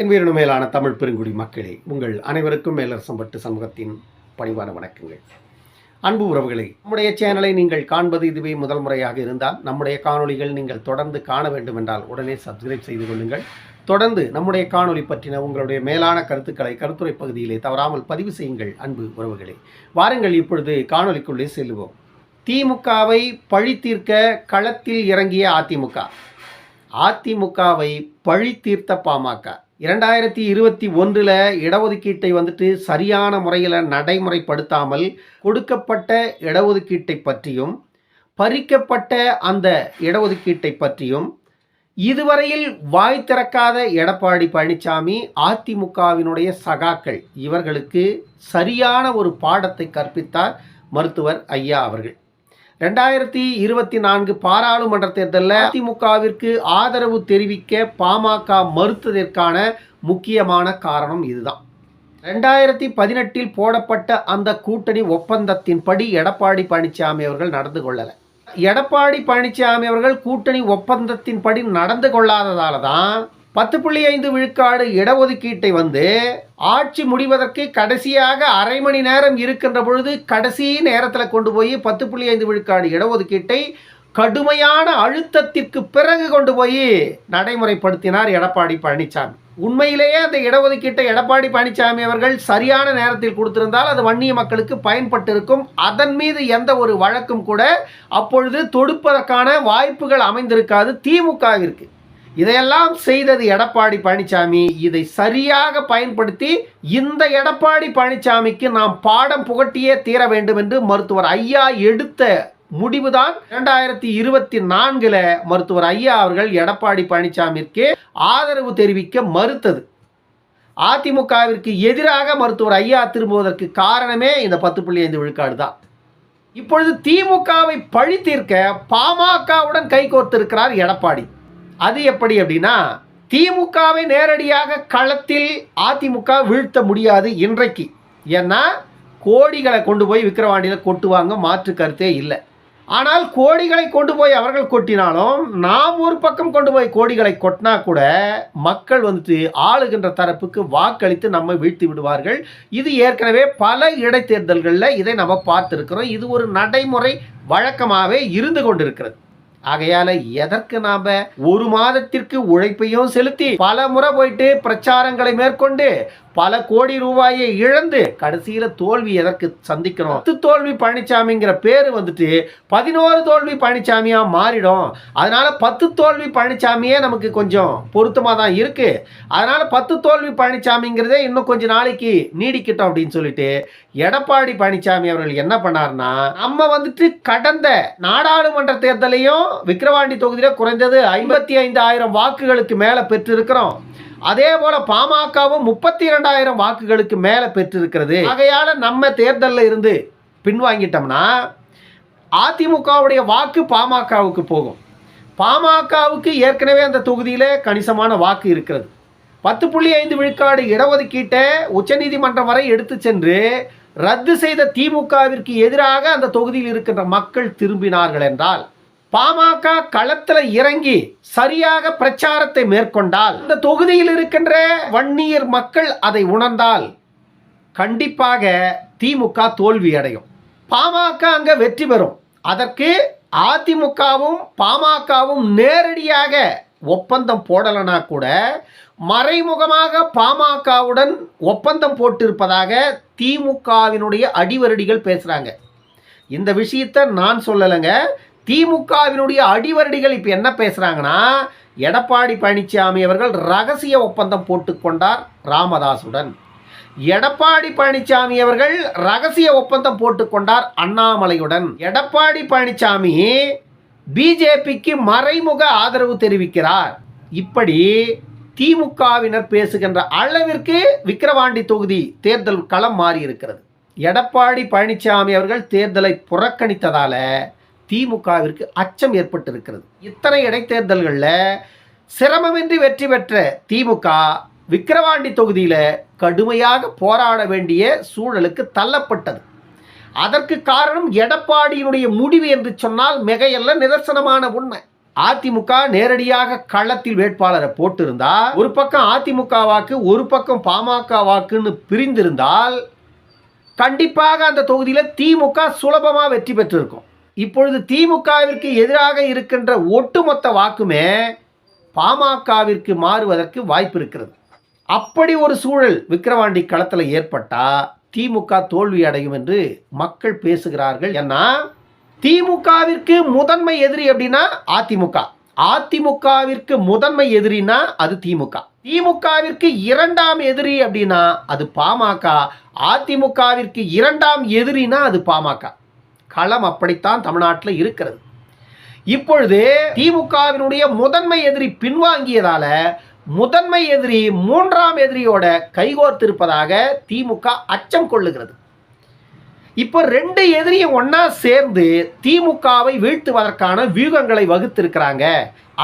என் வீரனு மேலான தமிழ் பெருங்குடி மக்களே உங்கள் அனைவருக்கும் மேலரசம்பட்டு சமூகத்தின் பணிவான வணக்கங்கள். அன்பு உறவுகளே நம்முடைய சேனலை நீங்கள் காண்பது இதுவே முதல் முறையாக இருந்தால் நம்முடைய காணொளிகள் நீங்கள் தொடர்ந்து காண வேண்டும் என்றால் உடனே சப்ஸ்கிரைப் செய்து கொள்ளுங்கள். தொடர்ந்து நம்முடைய காணொளி பற்றின உங்களுடைய மேலான கருத்துக்களை கருத்துரை பகுதியிலே தவறாமல் பதிவு செய்யுங்கள் அன்பு உறவுகளே. வாருங்கள் இப்பொழுது காணொளிக்குள்ளே செல்லுவோம். திமுகவை பழி தீர்க்க களத்தில் இறங்கிய அதிமுக. அதிமுகவை பழி தீர்த்த பாமக. இரண்டாயிரத்தி இருபத்தி ஒன்றில் இடஒதுக்கீட்டை வந்துட்டு சரியான முறையில் நடைமுறைப்படுத்தாமல் கொடுக்கப்பட்ட இடஒதுக்கீட்டை பற்றியும் பறிக்கப்பட்ட அந்த இடஒதுக்கீட்டை பற்றியும் இதுவரையில் வாய் திறக்காத எடப்பாடி பழனிசாமி அதிமுகவினுடைய சகாக்கள் இவர்களுக்கு சரியான ஒரு பாடத்தை கற்பித்தார் மருத்துவர் ஐயா அவர்கள். ரெண்டாயிரத்தி இருபத்தி நான்கு பாராளுமன்ற தேர்தலில் அதிமுகவிற்கு ஆதரவு தெரிவிக்க பாமக மறுத்ததற்கான முக்கியமான காரணம் இதுதான். ரெண்டாயிரத்தி பதினெட்டில் போடப்பட்ட அந்த கூட்டணி ஒப்பந்தத்தின்படி எடப்பாடி பழனிசாமி அவர்கள் நடந்து கொள்ளலை. எடப்பாடி பழனிசாமி அவர்கள் கூட்டணி ஒப்பந்தத்தின்படி நடந்து கொள்ளாததால தான் பத்து புள்ளி ஐந்து விழுக்காடு இடஒதுக்கீட்டை வந்து ஆட்சி முடிவதற்கு கடைசியாக அரை மணி நேரம் இருக்கின்ற பொழுது கடைசி நேரத்தில் கொண்டு போய் பத்து புள்ளி ஐந்து விழுக்காடு இடஒதுக்கீட்டை கடுமையான அழுத்தத்திற்கு பிறகு கொண்டு போய் நடைமுறைப்படுத்தினார் எடப்பாடி பழனிசாமி. உண்மையிலேயே அந்த இடஒதுக்கீட்டை எடப்பாடி பழனிசாமி அவர்கள் சரியான நேரத்தில் கொடுத்திருந்தால் அது வன்னிய மக்களுக்கு பயன்பட்டிருக்கும். அதன் மீது எந்த ஒரு வழக்கும் கூட அப்பொழுது தொடுப்பதற்கான வாய்ப்புகள் அமைந்திருக்காது. திமுகவிற்கு இதையெல்லாம் செய்தது எடப்பாடி பழனிசாமி இதை சரியாக பயன்படுத்தி இந்த எடப்பாடி பழனிசாமிக்கு நாம் பாடம் புகட்டியே தீர வேண்டும் என்று மருத்துவர் ஐயா எடுத்த முடிவுதான் இரண்டாயிரத்தி இருபத்தி நான்குல மருத்துவர் ஐயா அவர்கள் எடப்பாடி பழனிசாமிக்கு ஆதரவு தெரிவிக்க மறுத்தது. அதிமுகவிற்கு எதிராக மருத்துவர் ஐயா திரும்புவதற்கு காரணமே இந்த பத்து புள்ளி ஐந்து விழுக்காடு தான் இப்பொழுது திமுகவை பழி தீர்க்க பாமகவுடன் கைகோர்த்திருக்கிறார் எடப்பாடி. அது எப்படி அப்படின்னா திமுகவை நேரடியாக களத்தில் அதிமுக வீழ்த்த முடியாது இன்றைக்கு. ஏன்னா கோடிகளை கொண்டு போய் விக்கிரவாண்டியில் கொட்டுவாங்க மாற்று கருத்தே இல்லை. ஆனால் கோடிகளை கொண்டு போய் அவர்கள் கொட்டினாலும் நாம் ஒரு பக்கம் கொண்டு போய் கோடிகளை கொட்டினா கூட மக்கள் வந்துட்டு ஆளுகின்ற தரப்புக்கு வாக்களித்து நம்மை வீழ்த்தி விடுவார்கள். இது ஏற்கனவே பல இடைத்தேர்தல்களில் இதை நம்ம பார்த்துருக்கிறோம். இது ஒரு நடைமுறை வழக்கமாகவே இருந்து கொண்டிருக்கிறது. ஆகையால எதற்கு நாம ஒரு மாதத்திற்கு உழைப்பையும் செலுத்தி பல முறை போயிட்டு பிரச்சாரங்களை மேற்கொண்டு பல கோடி ரூபாயை இழந்து கடைசியில தோல்வி எதற்கு சந்திக்கணும் பத்து தோல்வி பழனிசாமிங்கிற பேரு வந்துட்டு பதினோரு தோல்வி பழனிசாமியா மாறிடும். அதனால பத்து தோல்வி பழனிசாமியே நமக்கு கொஞ்சம் பொருத்தமா தான் இருக்கு. அதனால பத்து தோல்வி பழனிசாமிங்கிறதே இன்னும் கொஞ்ச நாளைக்கு நீடிக்கட்டும் அப்படின்னு சொல்லிட்டு எடப்பாடி பழனிசாமி அவர்கள் என்ன பண்ணார்னா நம்ம வந்துட்டு கடந்த நாடாளுமன்ற தேர்தலையும் விக்கிரவாண்டி தொகுதியில் குறைந்தது ஐம்பத்தி ஐந்து ஆயிரம் வாக்குகளுக்கு மேலே பெற்றிருக்கிறோம். அதே போல பாமகவும் முப்பத்தி இரண்டாயிரம் வாக்குகளுக்கு மேலே பெற்றிருக்கிறது. ஆகையால நம்ம தேர்தலில் இருந்து பின்வாங்கிட்டோம்னா அதிமுகவுடைய வாக்கு பாமகவுக்கு போகும். பாமகவுக்கு ஏற்கனவே அந்த தொகுதியில் கணிசமான வாக்கு இருக்கிறது. பத்து புள்ளி ஐந்து விழுக்காடு இடஒதுக்கீட்டை உச்சநீதிமன்றம் வரை எடுத்து சென்று ரத்து செய்த திமுகவிற்கு எதிராக அந்த தொகுதியில் இருக்கின்ற மக்கள் திரும்பினார்கள் என்றால் பாமக களத்தில் இறங்கி சரியாக பிரச்சாரத்தை மேற்கொண்டால் இந்த தொகுதியில் இருக்கின்ற வன்னியர் மக்கள் அதை உணர்ந்தால் கண்டிப்பாக திமுக தோல்வி அடையும். பாமக அங்க வெற்றி பெறும். அதற்கு அதிமுகவும் பாமகவும் நேரடியாக ஒப்பந்தம் போடலைனா கூட மறைமுகமாக பாமகவுடன் ஒப்பந்தம் போட்டிருப்பதாக திமுகவினுடைய அடிவரடிகள் பேசுகிறாங்க இந்த விஷயத்தை நான் சொல்லலைங்க. திமுகவினுடைய அடிவரடிகள் இப்போ என்ன பேசுகிறாங்கன்னா எடப்பாடி பழனிசாமி அவர்கள் ரகசிய ஒப்பந்தம் போட்டுக்கொண்டார் ராமதாசுடன். எடப்பாடி பழனிசாமி அவர்கள் ரகசிய ஒப்பந்தம் போட்டுக்கொண்டார் அண்ணாமலையுடன். எடப்பாடி பழனிசாமி பிஜேபிக்கு மறைமுக ஆதரவு தெரிவிக்கிறார். இப்படி திமுகவினர் பேசுகின்ற அளவிற்கு விக்கிரவாண்டி தொகுதி தேர்தல் களம் மாறி இருக்கிறது எடப்பாடி பழனிசாமி அவர்கள் தேர்தலை புறக்கணித்ததால திமுகவிற்கு அச்சம் ஏற்பட்டிருக்கிறது. இத்தனை இடைத்தேர்தல்களில் சிரமமின்றி வெற்றி பெற்ற திமுக விக்கிரவாண்டி தொகுதியில் கடுமையாக போராட வேண்டிய சூழலுக்கு தள்ளப்பட்டது. அதற்கு காரணம் எடப்பாடியினுடைய முடிவு என்று சொன்னால் மிகையல்ல நிதர்சனமான உண்மை. அதிமுக நேரடியாக களத்தில் வேட்பாளரை போட்டிருந்தா ஒரு பக்கம் அதிமுக வாக்கு ஒரு பக்கம் பாமக வாக்குன்னு பிரிந்திருந்தால் கண்டிப்பாக அந்த தொகுதியில் திமுக சுலபமாக வெற்றி பெற்றிருக்கும். இப்பொழுது திமுகவிற்கு எதிராக இருக்கின்ற ஒட்டுமொத்த வாக்குமே பாமகவிற்கு மாறுவதற்கு வாய்ப்பு இருக்கிறது. அப்படி ஒரு சூழல் விக்கிரவாண்டி களத்தில் ஏற்பட்டா திமுக தோல்வி அடையும் என்று மக்கள் பேசுகிறார்கள். ஏன்னா திமுகவிற்கு முதன்மை எதிரி அப்படின்னா அதிமுக. அதிமுகவிற்கு முதன்மை எதிரினா அது திமுக. திமுகவிற்கு இரண்டாம் எதிரி அப்படின்னா அது பாமக. அதிமுகவிற்கு இரண்டாம் எதிரினா அது பாமக. களம் அப்படித்தான் தமிழ்நாட்டில் இருக்கிறது. இப்பொழுது திமுகவினுடைய முதன்மை எதிரி பின்வாங்கியதால முதன்மை எதிரி மூன்றாம் எதிரியோட கைகோர்த்திருப்பதாக திமுக அச்சம் கொள்ளுகிறது. இப்போ ரெண்டு எதிரியும் ஒன்றா சேர்ந்து திமுகவை வீழ்த்துவதற்கான வியூகங்களை வகுத்திருக்கிறாங்க.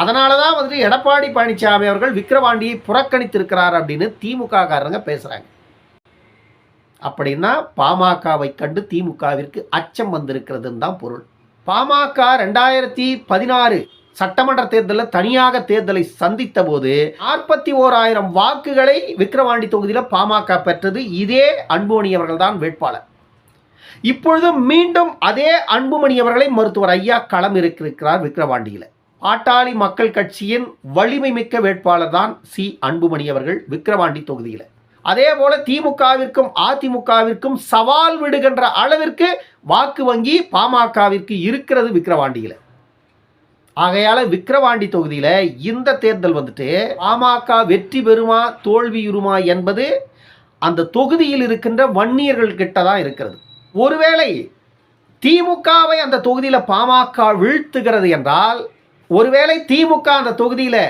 அதனால தான் வந்துட்டு எடப்பாடி பழனிசாமி அவர்கள் விக்கிரவாண்டியை புறக்கணித்திருக்கிறார் அப்படின்னு திமுக காரங்க பேசுகிறாங்க அப்படின்னா பாமகவை கண்டு திமுகவிற்கு அச்சம் வந்திருக்கிறதுன்னு தான் பொருள். பாமக ரெண்டாயிரத்தி பதினாறு சட்டமன்ற தேர்தலில் தனியாக தேர்தலை சந்தித்த போது நாற்பத்தி ஓராயிரம் வாக்குகளை விக்கிரவாண்டி தொகுதியில் பாமக பெற்றது இதே அன்புமணி அவர்கள் தான் வேட்பாளர். இப்பொழுது மீண்டும் அதே அன்புமணி அவர்களை மருத்துவர் ஐயா களம் இருக்கிறார் விக்கிரவாண்டியில். பாட்டாளி மக்கள் கட்சியின் வலிமை மிக்க வேட்பாளர் தான் சி. அன்புமணி அவர்கள் விக்கிரவாண்டி தொகுதியில். அதே போல திமுகவிற்கும் அதிமுகவிற்கும் சவால் விடுகின்ற அளவிற்கு வாக்கு வங்கி பாமகவிற்கு இருக்கிறது விக்கிரவாண்டியில். ஆகையால் விக்கிரவாண்டி தொகுதியில் இந்த தேர்தல் வந்துட்டு பாமக வெற்றி பெறுமா தோல்வியுறுமா என்பது அந்த தொகுதியில் இருக்கின்ற வன்னியர்கள் கிட்ட தான் இருக்கிறது. ஒருவேளை திமுகவை அந்த தொகுதியில் பாமக வீழ்த்துகிறது என்றால் ஒருவேளை திமுக அந்த தொகுதியில்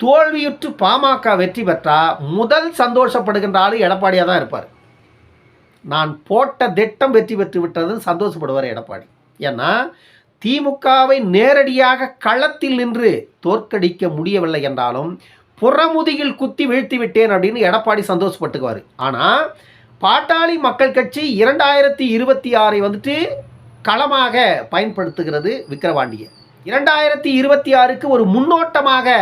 தோல்வியுற்று பாமக வெற்றி பெற்றால் முதல் சந்தோஷப்படுகின்ற ஆளு எடப்பாடியாக தான் இருப்பார். நான் போட்ட திட்டம் வெற்றி பெற்று விட்டது சந்தோஷப்படுவார் எடப்பாடி. ஏன்னா திமுகவை நேரடியாக களத்தில் நின்று தோற்கடிக்க முடியவில்லை என்றாலும் புறமுதுகில் குத்தி வீழ்த்தி விட்டேன் அப்படின்னு எடப்பாடி சந்தோஷப்பட்டுக்குவார். ஆனால் பாட்டாளி மக்கள் கட்சி இரண்டாயிரத்தி இருபத்தி ஆறை வந்துட்டு களமாக பயன்படுத்துகிறது விக்கிரவாண்டியை. இரண்டாயிரத்தி இருபத்தி ஆறுக்கு ஒரு முன்னோட்டமாக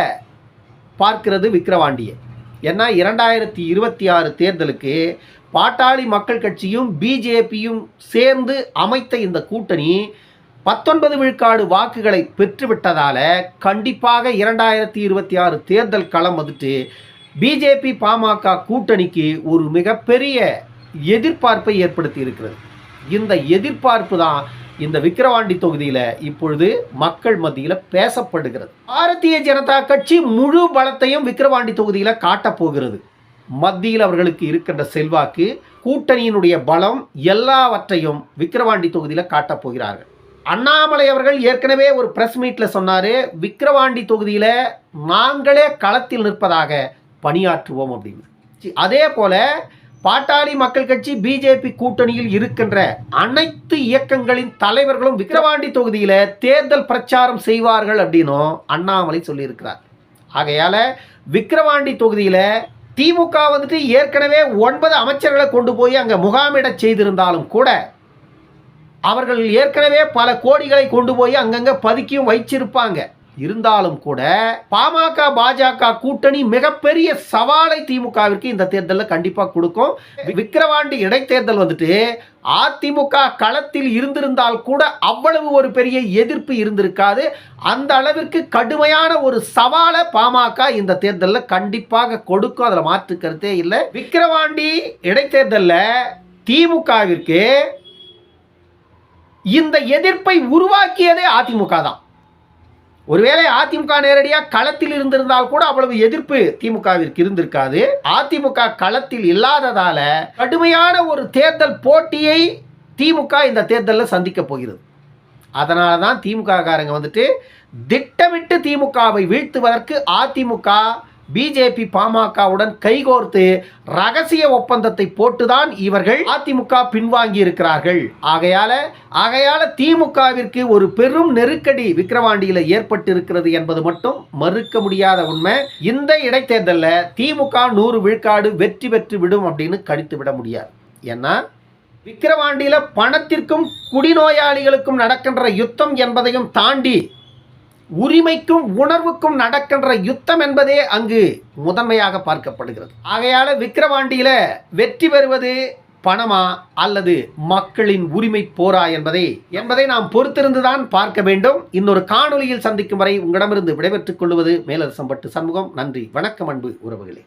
பார்க்கிறது விக்கிரவாண்டியை. ஏன்னா இரண்டாயிரத்தி இருபத்தி ஆறு தேர்தலுக்கு பாட்டாளி மக்கள் கட்சியும் பிஜேபியும் சேர்ந்து அமைத்த இந்த கூட்டணி பத்தொன்பது விழுக்காடு வாக்குகளை பெற்றுவிட்டதால கண்டிப்பாக இரண்டாயிரத்தி இருபத்தி ஆறு தேர்தல் களம் வந்துட்டு பிஜேபி பாமக கூட்டணிக்கு ஒரு மிகப்பெரிய எதிர்பார்ப்பை ஏற்படுத்தி இருக்கிறது. இந்த எதிர்பார்ப்பு தான் இந்த விக்கிரவாண்டி தொகுதியில் இப்பொழுது மக்கள் மத்தியில் பேசப்படுகிறது. பாரதிய ஜனதா கட்சி முழு பலத்தையும் விக்கிரவாண்டி தொகுதியில் காட்டப்போகிறது மத்தியில் அவர்களுக்கு இருக்கின்ற செல்வாக்கு கூட்டணியினுடைய பலம் எல்லாவற்றையும் விக்கிரவாண்டி தொகுதியில் காட்டப் போகிறார்கள். அண்ணாமலை அவர்கள் ஏற்கனவே ஒரு பிரஸ் மீட்டில் சொன்னார் விக்கிரவாண்டி தொகுதியில் நாங்களே களத்தில் நிற்பதாக பணியாற்றுவோம் அப்படின்னு. அதே போல பாட்டாளி மக்கள் கட்சி பிஜேபி கூட்டணியில் இருக்கின்ற அனைத்து இயக்கங்களின் தலைவர்களும் விக்கிரவாண்டி தொகுதியில் தேர்தல் பிரச்சாரம் செய்வார்கள் அப்படின்னும் அண்ணாமலை சொல்லியிருக்கிறார். ஆகையால் விக்கிரவாண்டி தொகுதியில் திமுக வந்துட்டு ஏற்கனவே ஒன்பது அமைச்சர்களை கொண்டு போய் அங்கே முகாமிட செய்திருந்தாலும் கூட அவர்கள் ஏற்கனவே பல கோடிகளை கொண்டு போய் அங்கங்கே பதுக்கியும் வைச்சிருப்பாங்க. இருந்தாலும் கூட பாமக பாஜக கூட்டணி மிகப்பெரிய சவாலை திமுகவிற்கு இந்த தேர்தலில் கண்டிப்பாக கொடுக்கும். விக்கிரவாண்டி இடைத்தேர்தல் வந்துட்டு அதிமுக களத்தில் இருந்திருந்தால் கூட அவ்வளவு ஒரு பெரிய எதிர்ப்பு இருந்திருக்காது. அந்த அளவிற்கு கடுமையான ஒரு சவாலை பாமக இந்த தேர்தலில் கண்டிப்பாக கொடுக்கும். அதில் மாற்று கருத்தே இல்லை. விக்கிரவாண்டி இடைத்தேர்தலில் திமுகவிற்கு இந்த எதிர்ப்பை உருவாக்கியதே அதிமுக தான். ஒருவேளை அதிமுக நேரடியாக களத்தில் இருந்திருந்தால் கூட அவ்வளவு எதிர்ப்பு திமுகவிற்கு இருந்திருக்காது. அதிமுக களத்தில் இல்லாததால கடுமையான ஒரு தேர்தல் போட்டியை திமுக இந்த தேர்தலில் சந்திக்க போகிறது. அதனால தான் திமுக காரங்க வந்துட்டு திட்டமிட்டு திமுகவை வீழ்த்துவதற்கு அதிமுக பிஜேபி பாமகவுடன் கைகோர்த்து ரகசிய ஒப்பந்தத்தை போட்டுதான் இவர்கள் அதிமுக பின்வாங்கி இருக்கிறார்கள். ஆகையால ஆகையால திமுகவிற்கு ஒரு பெரும் நெருக்கடி விக்கிரவாண்டியில் ஏற்பட்டு இருக்கிறது என்பது மட்டும் மறுக்க முடியாத உண்மை. இந்த இடைத்தேர்தலில் திமுக நூறு விழுக்காடு வெற்றி பெற்று விடும் அப்படின்னு கணித்து விட முடியாது. ஏன்னா விக்கிரவாண்டியில் பணத்திற்கும் குடிநோயாளிகளுக்கும் நடக்கின்ற யுத்தம் என்பதையும் தாண்டி உரிமைக்கும் உணர்வுக்கும் நடக்கின்ற யுத்தம் என்பதே அங்கு முதன்மையாக பார்க்கப்படுகிறது. ஆகையால விக்கிரவாண்டியில வெற்றி பெறுவது பணமா அல்லது மக்களின் உரிமை போரா என்பதை? என்பதை நாம் பொறுத்திருந்துதான் பார்க்க வேண்டும். இன்னொரு காணொலியில் சந்திக்கும் வரை உங்களிடமிருந்து விடைபெற்றுக் கொள்வது மேலரசம்பட்டு சண்முகம். நன்றி வணக்கம் அன்பு உறவுகளே.